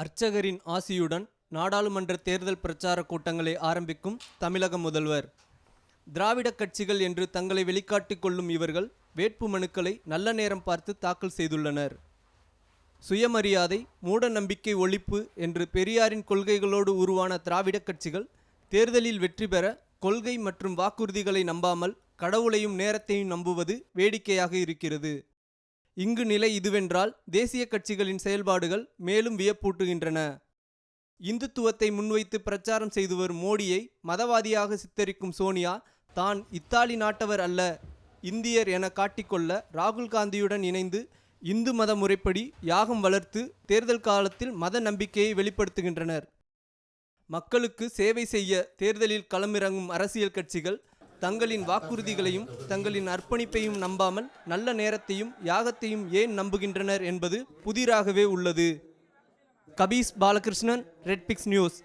அர்ச்சகரின் ஆசியுடன் நாடாளுமன்ற தேர்தல் பிரச்சார கூட்டங்களை ஆரம்பிக்கும் தமிழக முதல்வர். திராவிட கட்சிகள் என்று தங்களை வெளிக்காட்டிக் கொள்ளும் இவர்கள் வேட்பு மனுக்களை நல்ல நேரம் பார்த்து தாக்கல் செய்துள்ளனர். சுயமரியாதை மூட நம்பிக்கை ஒழிப்பு என்று பெரியாரின் கொள்கைகளோடு உருவான திராவிட கட்சிகள் தேர்தலில் வெற்றி பெற கொள்கை மற்றும் வாக்குறுதிகளை நம்பாமல் கடவுளையும் நேரத்தையும் நம்புவது வேடிக்கையாக இருக்கிறது. இங்கு நிலை இதுவென்றால் தேசிய கட்சிகளின் செயல்பாடுகள் மேலும் வியப்பூட்டுகின்றன. இந்துத்துவத்தை முன்வைத்து பிரச்சாரம் செய்து வரும் மோடியை மதவாதியாக சித்தரிக்கும் சோனியா தான் இத்தாலி நாட்டவர் அல்ல இந்தியர் என காட்டிக்கொள்ள ராகுல் காந்தியுடன் இணைந்து இந்து மத முறைப்படி யாகம் வளர்த்து தேர்தல் காலத்தில் மத நம்பிக்கையை வெளிப்படுத்துகின்றனர். மக்களுக்கு சேவை செய்ய தேர்தலில் களமிறங்கும் அரசியல் கட்சிகள் தங்களின் வாக்குறுதிகளையும் தங்களின் அர்ப்பணிப்பையும் நம்பாமல் நல்ல நேரத்தையும் யாகத்தையும் ஏன் நம்புகின்றனர் என்பது புதிராகவே உள்ளது. Kabees Balakrishnan Redpix news.